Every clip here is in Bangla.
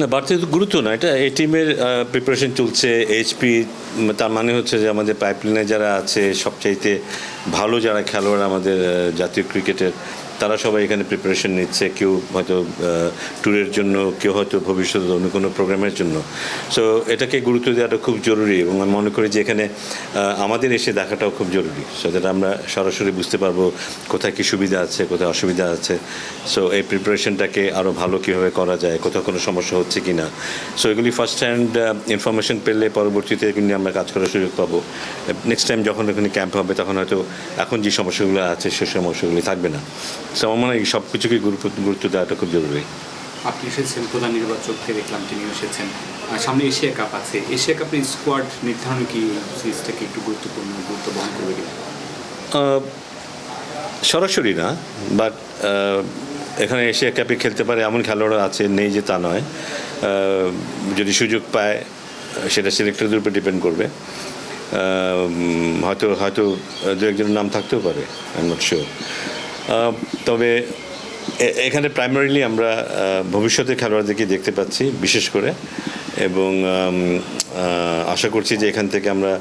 না, বাড়তি গুরুত্ব না। এটা এ টিমের প্রিপারেশন চলছে এইচপি তার মানে হচ্ছে যে আমাদের পাইপলাইনে যারা আছে, সবচাইতে ভালো যারা খেলোয়াড় আমাদের জাতীয় ক্রিকেটের তারা সবাই এখানে প্রিপারেশন নিচ্ছে, কেউ হয়তো ট্যুরের জন্য, কেউ হয়তো ভবিষ্যতে অন্য কোনো প্রোগ্রামের জন্য। সো এটাকে গুরুত্ব দেওয়াটা খুব জরুরি এবং আমি মনে করি যে এখানে আমাদের এসে দেখাটাও খুব জরুরি। সো দ্যাট আমরা সরাসরি বুঝতে পারব কোথায় কী সুবিধা আছে, কোথায় অসুবিধা আছে। সো এই প্রিপারেশনটাকে আরও ভালো কীভাবে করা যায়, কোথাও কোনো সমস্যা হচ্ছে কি না সো এগুলি ফার্স্ট হ্যান্ড ইনফরমেশন পেলে পরবর্তীতে কিন্তু আমরা কাজ করার সুযোগ পাবো। নেক্সট টাইম যখন ওখানে ক্যাম্প হবে, তখন হয়তো এখন যে সমস্যাগুলো আছে, সে সমস্যাগুলি থাকবে না। সো আমার মনে হয় সব কিছুকে গুরুত্ব গুরুত্ব দেওয়াটা খুব জরুরি। আপনি এসেছেন প্রধান নির্বাচককে দেখলাম তিনি এসেছেন। আর সামনে এশিয়া কাপ আছে। এশিয়া কাপের স্কোয়াড নির্ধারণ কি সিরিজটাকে একটু গুরুত্বপূর্ণ গুরুত্ব বহন করবে কিনা? সরাসরি না বাট এখানে এশিয়া কাপে খেলতে পারে এমন খেলোয়াড় আছে নেই যে তা নয়। যদি সুযোগ পায় সেটা সিলেক্টরদের উপর ডিপেন্ড করবে। হয়তো হয়তো দু একজনের নাম থাকতেও পারে আই নট শিওর তবে এখানে প্রাইমারিলি আমরা ভবিষ্যতের খেলোয়াড়দেরকে দেখতে পাচ্ছি বিশেষ করে। এবং আশা করছি যে এখান থেকে আমরা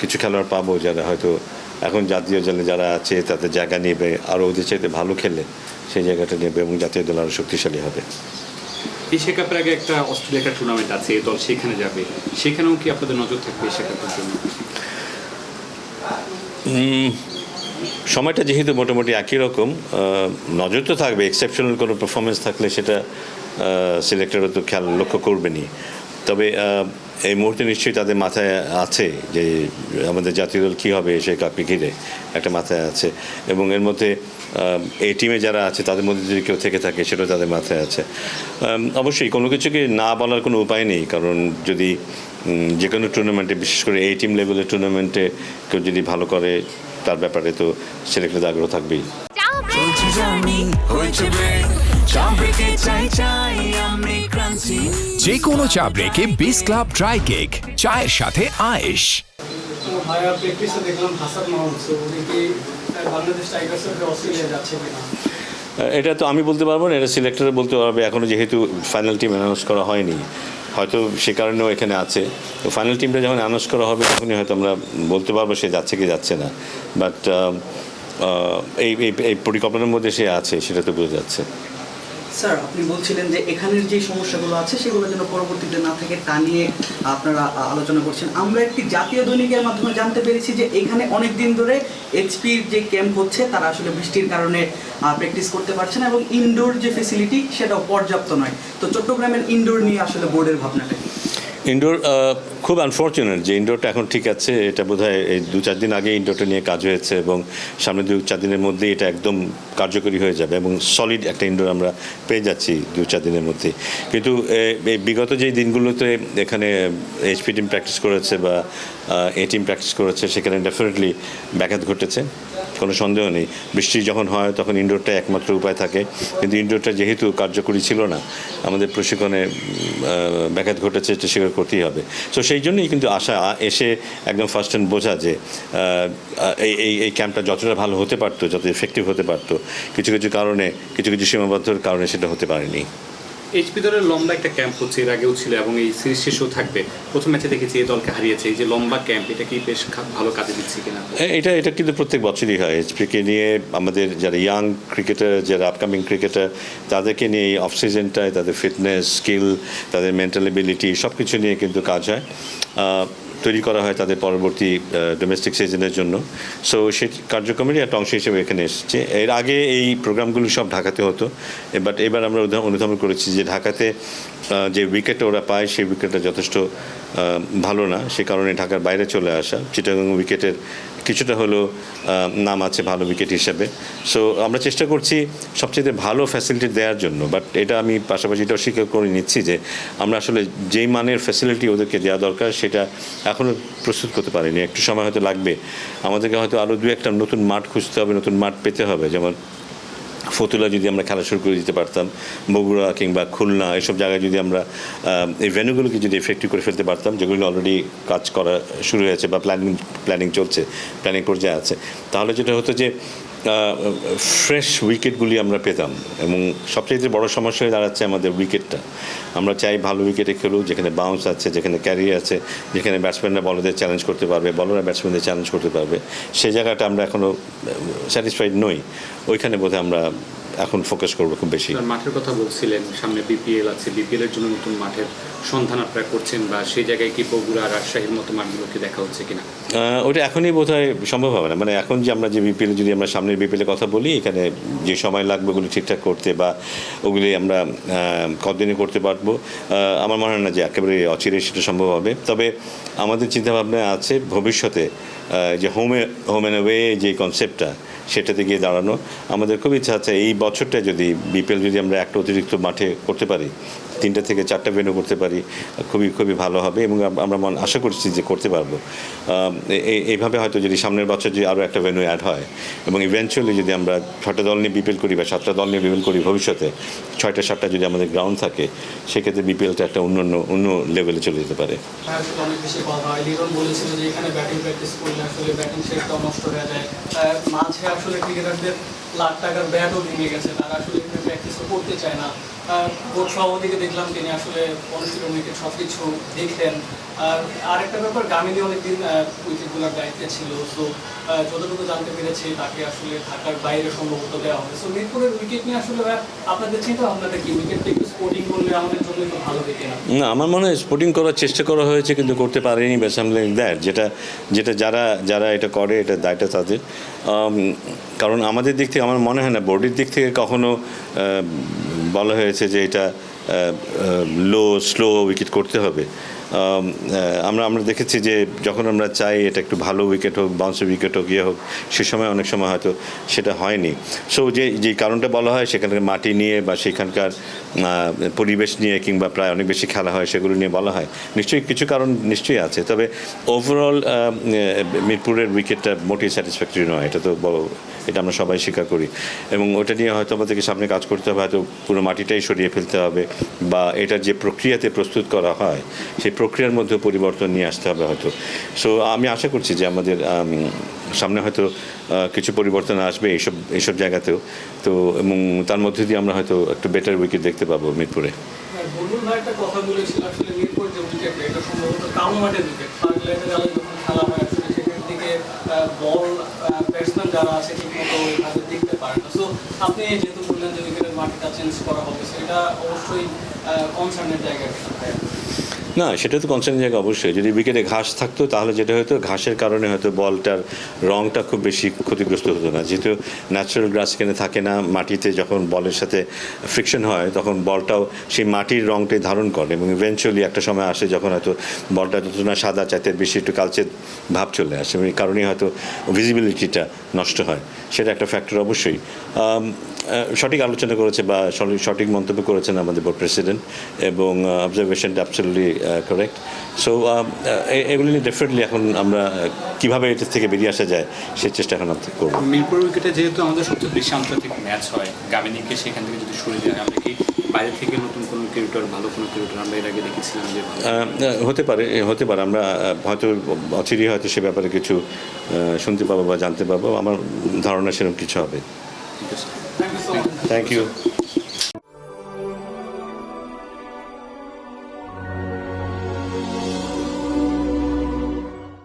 কিছু খেলোয়াড় পাবো যারা হয়তো এখন জাতীয় দলে যারা আছে তাদের জায়গা নেবে আরও ওদের চাইতে ভালো খেলে সেই জায়গাটা নেবে এবং জাতীয় দল আরও শক্তিশালী হবে। এশিয়া কাপের আগে একটা অস্ট্রেলিয়া টুর্নামেন্ট আছে এই দল সেখানে যাবে। সেখানেও কি আপনাদের নজর থাকবে এশিয়া কাপের জন্য? সময়টা যেহেতু মোটামুটি একই রকম নজর তো থাকবে এক্সেপশনাল কোনো পারফরমেন্স থাকলে সেটা সিলেক্টরও তো খেয়াল লক্ষ্য করবেনই। তবে এই মুহূর্তে নিশ্চয়ই তাদের মাথায় আছে যে, আমাদের জাতীয় দল কী হবে সে কাপে ঘিরে একটা মাথায় আছে। এবং এর মধ্যে এই টিমে যারা আছে, তাদের মধ্যে যদি কেউ থেকে থাকে, সেটাও তাদের মাথায় আছে। অবশ্যই কোনো কিছুকে না বলার কোনো উপায় নেই, কারণ যদি যে কোনো টুর্নামেন্টে বিশেষ করে এই টিম লেভেলের টুর্নামেন্টে কেউ যদি ভালো করে তার ব্যাপারে তো সিলেক্টের আগ্রহ থাকবেই। যে কোনো চা ব্রেকে বিস ক্লাব ড্রাই কেক চায়ের সাথে আয়েশ। এটা তো আমি বলতে পারব না এটা সিলেক্টরে বলতে পারবে। এখনও যেহেতু ফাইনাল টিম অ্যানাউন্স করা হয়নি হয়তো সে কারণেও এখানে আছে। তো ফাইনাল টিমটা যখন অ্যানাউন্স করা হবে, তখনই হয়তো আমরা বলতে পারব সে যাচ্ছে কি যাচ্ছে না। বাট এই, এই- পরিকল্পনার মধ্যে সে আছে, সেটা তো বোঝা যাচ্ছে। স্যার আপনি বলছিলেন যে এখানের যে সমস্যাগুলো আছে, সেগুলো যেন পরবর্তীতে না থাকে তা নিয়ে আপনারা আলোচনা করছেন আমরা একটি জাতীয় দৈনিকের মাধ্যমে জানতে পেরেছি যে এখানে অনেক দিন ধরে এইচপির যে ক্যাম্প হচ্ছে, তারা আসলে বৃষ্টির কারণে প্র্যাকটিস করতে পারছে না এবং ইনডোর যে ফেসিলিটি সেটাও পর্যাপ্ত নয় তো চট্টগ্রামের ইনডোর নিয়ে আসলে বোর্ডের ভাবনাটা? ইনডোর খুব আনফর্চুনেট যে ইনডোরটা এখন ঠিক আছে, এটা বোধহয় এই দু চার দিন আগে ইনডোরটা নিয়ে কাজ হয়েছে এবং সামনে দু চার দিনের মধ্যেই এটা একদম কার্যকরী হয়ে যাবে এবং সলিড একটা ইনডোর আমরা পেয়ে যাচ্ছি দু চার দিনের মধ্যে। কিন্তু এই বিগত যেই দিনগুলোতে এখানে এইচপি টিম প্র্যাকটিস করেছে বা এ টিম প্র্যাকটিস করেছে, সেখানে ডেফিনেটলি ব্যাঘাত ঘটেছে। কোনো সন্দেহ নেই। বৃষ্টি যখন হয়, তখন ইনডোরটা একমাত্র উপায় থাকে। কিন্তু ইনডোরটা যেহেতু কার্যকরী ছিল না, আমাদের প্রশিক্ষণে ব্যাঘাত ঘটেছে, এটা স্বীকার করতেই হবে। সো সেই জন্যই কিন্তু আশা এসে একদম ফার্স্ট হ্যান্ড বোঝা যে এই এই এই ক্যাম্পটা যতটা ভালো হতে পারতো, যত এফেক্টিভ হতে পারতো, কিছু কিছু কারণে, কিছু কিছু সীমাবদ্ধতার কারণে সেটা হতে পারেনি। এইচপি দলের লম্বা একটা ক্যাম্প হচ্ছে, এর আগেও ছিল এবং এই সিরিজ শেষও থাকবে। প্রথম ম্যাচে দেখেছি এই দলকে হারিয়েছে। এই যে লম্বা ক্যাম্প এটা কি বেশ ভালো কাজে দিচ্ছে কিনা? হ্যাঁ এটা এটা কিন্তু প্রত্যেক বছরই হয় এইচপিকে নিয়ে। আমাদের যারা ইয়াং ক্রিকেটার যারা আপকামিং ক্রিকেটার তাদেরকে নিয়ে এই অফ সিজনটায় তাদের ফিটনেস স্কিল তাদের মেন্টাল এবিলিটি সব কিছু নিয়ে কিন্তু কাজ হয়। তৈরি করা হয় তাদের পরবর্তী ডোমেস্টিক সিজনের জন্য। সো সে কার্যক্রমেরই একটা অংশ হিসেবে এখানে এসেছে। এর আগে এই প্রোগ্রামগুলো সব ঢাকাতে হতো। বাট এবার আমরা অনুধাবন করেছি যে ঢাকাতে যে উইকেট ওরা পায়, সেই উইকেটটা যথেষ্ট ভালো না। সে কারণে ঢাকার বাইরে চলে আসা। চিটাগাং উইকেটের কিছুটা হলো নাম আছে ভালো উইকেট হিসাবে। সো আমরা চেষ্টা করছি সবচেয়ে ভালো ফ্যাসিলিটি দেওয়ার জন্য বাট এটা আমি পাশাপাশি এটাও স্বীকার করে নিচ্ছি যে, আমরা আসলে যেই মানের ফ্যাসিলিটি ওদেরকে দেওয়া দরকার, সেটা এখনও প্রস্তুত করতে পারিনি। একটু সময় হয়তো লাগবে। আমাদেরকে হয়তো আরও দু একটা নতুন মাঠ খুঁজতে হবে, নতুন মাঠ পেতে হবে, যেমন ফতুলা যদি আমরা খেলা শুরু করে দিতে পারতাম, বগুড়া কিংবা খুলনা, এসব জায়গায় যদি আমরা এই ভেনুগুলোকে যদি এফেক্টিভ করে ফেলতে পারতাম, যেগুলো অলরেডি কাজ করা শুরু হয়েছে বা প্ল্যানিং প্ল্যানিং চলছে প্ল্যানিং পর্যায়ে আছে, তাহলে যেটা হতো যে ফ্রেশ উইকেটগুলি আমরা পেতাম এবং সবচেয়ে বড় সমস্যা হয়ে দাঁড়াচ্ছে আমাদের উইকেটটা আমরা চাই ভালো উইকেটে খেলুক, যেখানে বাউন্স আছে, যেখানে ক্যারি আছে, যেখানে ব্যাটসম্যানরা বলদের চ্যালেঞ্জ করতে পারবে বলরা ব্যাটসম্যানদের চ্যালেঞ্জ করতে পারবে। সেই জায়গাটা আমরা এখনও স্যাটিসফাইড নই। ওইখানে বোধহয় আমরা এখন ফোকাস করব খুব বেশি। মাঠের কথা বলছিলেন, সামনে বিপিএল আছে। বিপিএল এর জন্য নতুন মাঠের সন্ধান আপনারা করছেন বা সেই জায়গায় কি বগুড়া, রাজশাহীর মতো মাঠগুলোকে দেখা হচ্ছে কিনা? ওটা এখনই বোধ সম্ভব হবে না। মানে এখন যে আমরা যে বিপিএল যদি আমরা সামনের বিপিএল কথা বলি, এখানে যে সময় লাগবে ওগুলি ঠিকঠাক করতে বা ওগুলি আমরা কতদিনে করতে পারব আমার মনে হয় না যে একেবারে অচিরে সেটা সম্ভব হবে। তবে আমাদের চিন্তাভাবনা আছে ভবিষ্যতে যে হোমে হোম অ্যান্ড ওয়ে যে কনসেপ্টটা সেটাতে গিয়ে দাঁড়ানো। আমাদের খুব ইচ্ছা আছে এই বছরটা যদি বিপিএল যদি আমরা একটা অতিরিক্ত মাঠে করতে পারি তিনটা থেকে চারটা ভেন্যু করতে পারি খুবই খুবই ভালো হবে এবং আমরা মন আশা করছি যে করতে পারব। এইভাবে হয়তো যদি সামনের বছর যদি আরও একটা ভেন্যু অ্যাড হয় এবং ইভেনচুয়ালি যদি আমরা ছটা দল নিয়ে বিপিএল করি বা সাতটা দল নিয়ে বিপিএল করি ভবিষ্যতে ছয়টা সাতটা যদি আমাদের গ্রাউন্ড থাকে সেক্ষেত্রে বিপিএলটা একটা অন্য অন্য অন্য লেভেলে চলে যেতে পারে। হ্যাঁ, প্র্যাকটিস মাঝে আসলে ক্রিকেটারদের লাখ টাকার ব্যাটও ভেঙে গেছে। তারা আসলে এখানে প্র্যাকটিসও করতে চায় না। বোর্ড সভাপতিকে দেখলাম, তিনি আসলে উইকেট সব কিছু দেখলেন। আর আরেকটা ব্যাপার, গামিনী অনেকদিন উইকেটগুলোর দায়িত্বে ছিল তো যতটুকু জানতে পেরেছি, তাকে আসলে ঢাকার বাইরে সম্ভবত দেওয়া হবে। সো মিরপুরের উইকেট নিয়ে আসলে আপনাদের চিন্তা ভাবনাটা কি? উইকেটটা একটু স্পোর্টিং করলে আমাদের জন্য একটু ভালো হতো না, আমার মনে হয় স্পোর্টিং করার চেষ্টা করা হয়েছে, কিন্তু করতে পারেনি বা সামথিং দ্যাট যেটা যেটা যারা যারা এটা করে, এটা দায়টা তাদের। কারণ আমাদের দিক থেকে, আমার মনে হয় না বোর্ডের দিক থেকে কখনো বলা হয়েছে যে এটা লো স্লো উইকেট করতে হবে। আমরা আমরা দেখেছি যে যখন আমরা চাই এটা একটু ভালো উইকেট হোক বাউন্সের উইকেট হোক ইয়ে হোক, সে সময় অনেক সময় হয়তো সেটা হয়নি। সো যে যে কারণটা বলা হয়, সেখানকার মাটি নিয়ে বা সেখানকার পরিবেশ নিয়ে কিংবা প্রায় অনেক বেশি খেলা হয়, সেগুলো নিয়ে বলা হয়। নিশ্চয়ই কিছু কারণ নিশ্চয়ই আছে। তবে ওভারঅল মিরপুরের উইকেটটা মোটেই স্যাটিসফ্যাক্টরি নয়, এটা তো এটা আমরা সবাই স্বীকার করি। এবং ওটা নিয়ে হয়তো আমাদেরকে সামনে কাজ করতে হবে, হয়তো পুরো মাটিটাই সরিয়ে ফেলতে হবে, বা এটার যে প্রক্রিয়াতে প্রস্তুত করা হয়, সেই প্রক্রিয়ার মধ্যে পরিবর্তন নিয়ে আসতে হবে হয়তো। সো আমি আশা করছি যে আমাদের সামনে হয়তো কিছু পরিবর্তন আসবে এইসব এইসব জায়গাতেও। তো, এবং তার মধ্যে দিয়ে আমরা হয়তো একটু বেটার উইকেট দেখতে পাবো মিরপুরে। হয় আপনি যেহেতু বললেন যে উইকেটের মাটিটা চেঞ্জ করা হবে, সেটা অবশ্যই কনসার্নের জায়গা? না, সেটা তো কনসার্ন জায়গা অবশ্যই। যদি উইকেটে ঘাস থাকতো, তাহলে যেটা হতো, ঘাসের কারণে হয়তো বলটার রংটা খুব বেশি ক্ষতিগ্রস্ত হতো না। যেহেতু ন্যাচারাল গ্রাস এখানে থাকে না, মাটিতে যখন বলের সাথে ফ্রিকশন হয়, তখন বলটাও সেই মাটির রংটাই ধারণ করে এবং ইভেনচুয়ালি একটা সময় আসে যখন হয়তো বলটা যত না সাদা, চাইতে বেশি একটু কালচে ভাব চলে আসে। এই কারণেই হয়তো ভিজিবিলিটিটা নষ্ট হয়। সেটা একটা ফ্যাক্টর অবশ্যই। সঠিক আলোচনা করেছে বা সঠিক- মন্তব্য করেছেন আমাদের বোর্ড প্রেসিডেন্ট এবং অবজারভেশনটা অ্যাবসলিউটলি কারেক্ট সো এগুলি নিয়ে ডেফিনেটলি এখন আমরা কীভাবে এটা থেকে বেরিয়ে আসা যায় সেই চেষ্টা এখন করব। মিরপুর উইকেটে যেহেতু আমাদের সবচেয়ে বেশি আন্তর্জাতিক ম্যাচ হয় গামিনীকে সেখান থেকে যদি সরে যায় আমরা কি বাইরে থেকে নতুন কোনো ক্রিকেটার ভালো কোনো ক্রিকেটার আমরা এর আগে দেখেছিলাম যে হতে পারে হতে পারে। আমরা হয়তো অচিরই হয়তো সে ব্যাপারে কিছু শুনতে পাবো বা জানতে পাবো। আমার ধারণা সেরকম কিছু হবে। ঠিক আছে। Thank you.